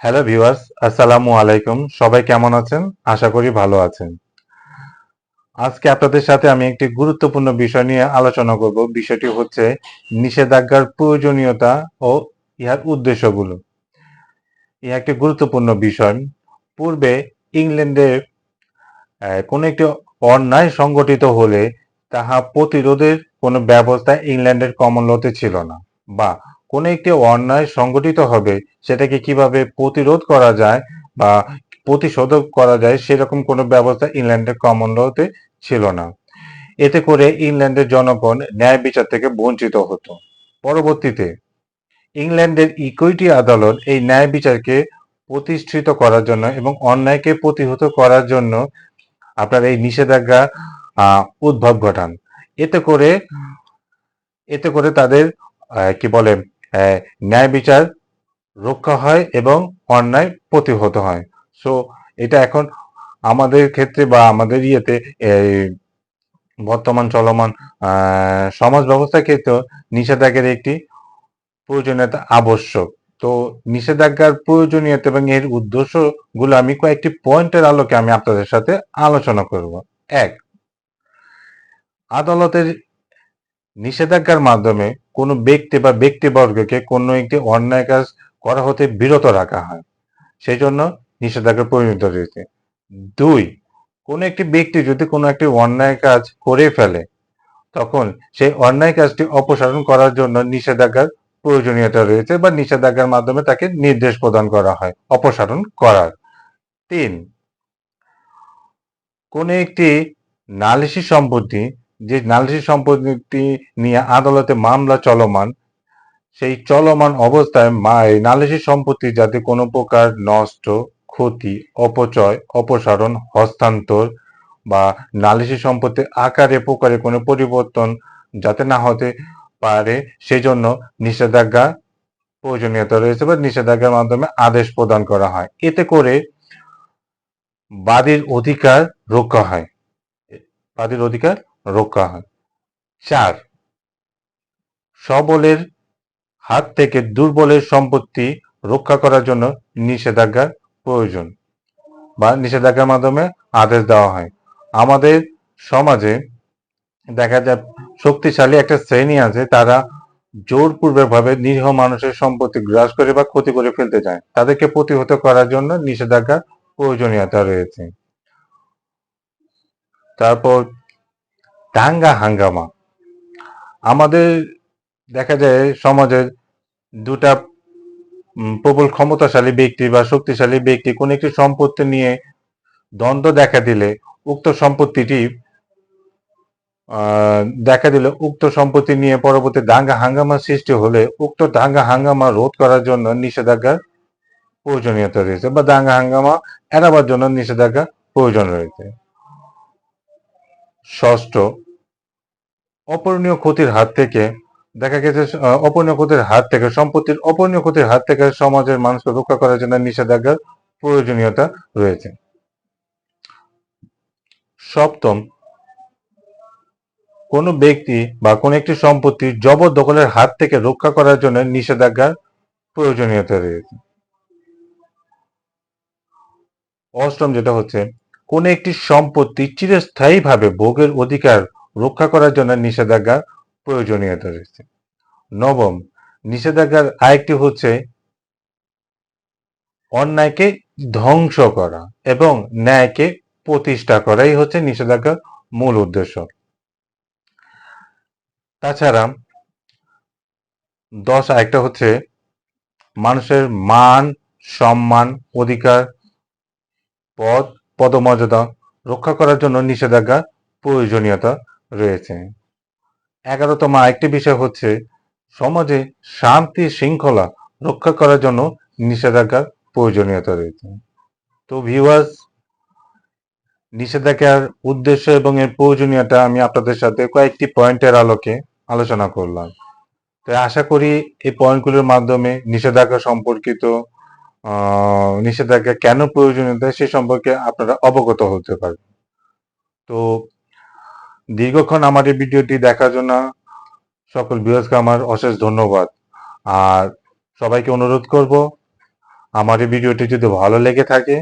Hello viewers, আসসালামু আলাইকুম। সবাই কেমন আছেন? আশা করি ভালো আছেন। আজকে আপনাদের সাথে আমি একটি গুরুত্বপূর্ণ বিষয় নিয়ে আলোচনা করব। বিষয়টি হচ্ছে নিষেধাজ্ঞার প্রয়োজনীয়তা ও ইহার উদ্দেশ্যগুলো। ইহা একটি গুরুত্বপূর্ণ বিষয়। পূর্বে ইংল্যান্ডে কোনো একটি অন্যায় সংগঠিত হলে তাহা প্রতিরোধের কোনো ব্যবস্থা ইংল্যান্ডের কমনওয়েলথে ছিল না বা কোনো একটি অন্যায় সংগঠিত হবে, সেটাকে কীভাবে প্রতিরোধ করা যায় বা প্রতিশোধ করা যায়, সেরকম কোনো ব্যবস্থা ইংল্যান্ডের কমনওয়েলথে ছিল না। এতে করে ইংল্যান্ডের জনগণ ন্যায় বিচার থেকে বঞ্চিত হতো। পরবর্তীতে, ইংল্যান্ডের ইকুইটি আদালত এই ন্যায় বিচারকে প্রতিষ্ঠিত করার জন্য এবং অন্যায়কে প্রতিহত করার জন্য আপনার এই নিষেধাজ্ঞা উদ্ভব ঘটান। এতে করে এতে করে তাদের কি বলে ন্যায় বিচার রক্ষা হয় এবং অন্যায় প্রতিহত হয়। সো এটা এখন আমাদের ক্ষেত্রে বা আমাদের ইয়েতে বর্তমান চলমান সমাজ ব্যবস্থার ক্ষেত্রেও নিষেধাজ্ঞার একটি প্রয়োজনীয়তা আবশ্যক। তো নিষেধাজ্ঞার প্রয়োজনীয়তা এবং এর উদ্দেশ্যগুলো আমি কয়েকটি পয়েন্টের আলোকে আমি আপনাদের সাথে আলোচনা করব। এক, আদালতের নিষেধাজ্ঞার মাধ্যমে কোনো ব্যক্তি বা ব্যক্তিবর্গকে কোনো একটি অন্যায় কাজ করা হতে বিরত রাখা হয়। সেই জন্য নিষেধাজ্ঞার পরিণত রয়েছে দুই, কোনো একটি ব্যক্তি যদি কোনো একটি অন্যায় কাজ করে ফেলে, তখন সেই অন্যায় কাজটি অপসারণ করার জন্য নিষেধাজ্ঞার প্রয়োজনীয়তা রয়েছে বা নিষেধাজ্ঞার মাধ্যমে তাকে নির্দেশ প্রদান করা হয়, অপসারণ করার। তিন, কোনো একটি নালিশি সম্পত্তি যে নালিশি সম্পত্তি নিয়ে আদালতে মামলা চলমান, সেই চলমান অবস্থায় নালিশি সম্পত্তি যাতে কোনো প্রকার নষ্ট, ক্ষতি, অপচয়, অপসারণ, হস্তান্তর বা নালিশি সম্পত্তির আকারে, প্রকারে কোনো পরিবর্তন যাতে না হতে পারে, সেজন্য নিষেধাজ্ঞা প্রয়োজনীয়তা রয়েছে বা নিষেধাজ্ঞার মাধ্যমে আদেশ প্রদান করা হয়। এতে করে বাদীর অধিকার রক্ষা হয়। বাদীর অধিকার রক্ষা হয় চার, সবলের হাত থেকে দুর্বলের সম্পত্তি রক্ষা করার জন্য নিষেধাজ্ঞার প্রয়োজন বা নিষেধাজ্ঞার মাধ্যমে আদেশ দেওয়া হয়। আমাদের সমাজে দেখা যায় শক্তিশালী একটা শ্রেণি আছে, তারা জোরপূর্বকভাবে নিরীহ মানুষের সম্পত্তি গ্রাস করে বা ক্ষতি করে ফেলতে চায়। তাদেরকে প্রতিহত করার জন্য নিষেধাজ্ঞার প্রয়োজনীয়তা রয়েছে। তারপর দাঙ্গা হাঙ্গামা। আমাদের দেখা যায় সমাজের দুটা প্রবল ক্ষমতাশালী ব্যক্তি বা শক্তিশালী ব্যক্তি কোন একটি সম্পত্তি নিয়ে দ্বন্দ্ব দেখা দিলে উক্ত সম্পত্তিটি দেখা দিলে উক্ত সম্পত্তি নিয়ে পরবর্তী দাঙ্গা হাঙ্গামা সৃষ্টি হলে উক্ত দাঙ্গা হাঙ্গামা রোধ করার জন্য নিষেধাজ্ঞার প্রয়োজনীয়তা রয়েছে বা দাঙ্গা হাঙ্গামা এড়াবার জন্য নিষেধাজ্ঞা প্রয়োজন রয়েছে। ষষ্ঠ, অপূরণীয় ক্ষতির হাত থেকে দেখা গেছে অপূরণীয় ক্ষতির হাত থেকে, সম্পত্তির অপূরণীয় ক্ষতির হাত থেকে সমাজের মানুষকে রক্ষা করার জন্য নিষেধাজ্ঞার প্রয়োজনীয়তা রয়েছে। সপ্তম, কোনো ব্যক্তি বা কোনো একটি সম্পত্তি জবরদখলের হাত থেকে রক্ষা করার জন্য নিষেধাজ্ঞার প্রয়োজনীয়তা রয়েছে। অষ্টম যেটা হচ্ছে কোন একটি সম্পত্তি চিরস্থায়ীভাবে ভোগের অধিকার রক্ষা করার জন্য নিষেধাজ্ঞার প্রয়োজনীয়তা রয়েছে। নবম, নিষেধাজ্ঞার আরেকটি হচ্ছে অন্যায়কে ধ্বংস করা এবং ন্যায়কে প্রতিষ্ঠা করাই হচ্ছে নিষেধাজ্ঞার মূল উদ্দেশ্য। তাছাড়া দশ, আরেকটা হচ্ছে মানুষের মান, সম্মান, অধিকার পদ পদমর্যাদা রক্ষা করার জন্য নিষেধাজ্ঞা প্রয়োজনীয়তা রয়েছে। এগারোতম আরেকটি বিষয় হচ্ছে, সমাজে শান্তি শৃঙ্খলা রক্ষা করার জন্য নিষেধাজ্ঞার প্রয়োজনীয়তা রয়েছে। তো ভিউয়ার্স নিষেধাজ্ঞার উদ্দেশ্য এবং এর প্রয়োজনীয়তা আমি আপনাদের সাথে কয়েকটি পয়েন্টের আলোকে আলোচনা করলাম। তো আশা করি এই পয়েন্টগুলোর মাধ্যমে নিষেধাজ্ঞা সম্পর্কিত নিষেধাজ্ঞা কেন প্রয়োজনীয়তা সে সম্পর্কে আপনারা অবগত হতে পারবেন। তো দীর্ঘক্ষণ আমার এই ভিডিওটি দেখার জন্য সকল ভিউয়ার্সকে আমার অশেষ ধন্যবাদ। আর সবাইকে অনুরোধ করব, আমার এই ভিডিওটি যদি ভালো লেগে থাকে,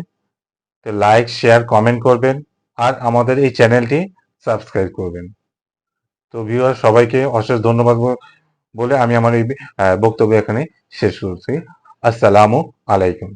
তো লাইক শেয়ার কমেন্ট করবেন আর আমাদের এই চ্যানেলটি সাবস্ক্রাইব করবেন। তো ভিউয়ার সবাইকে অশেষ ধন্যবাদ বলে আমি আমার এই বক্তব্য এখানে শেষ করছি। আসসালামু আলাইকুম।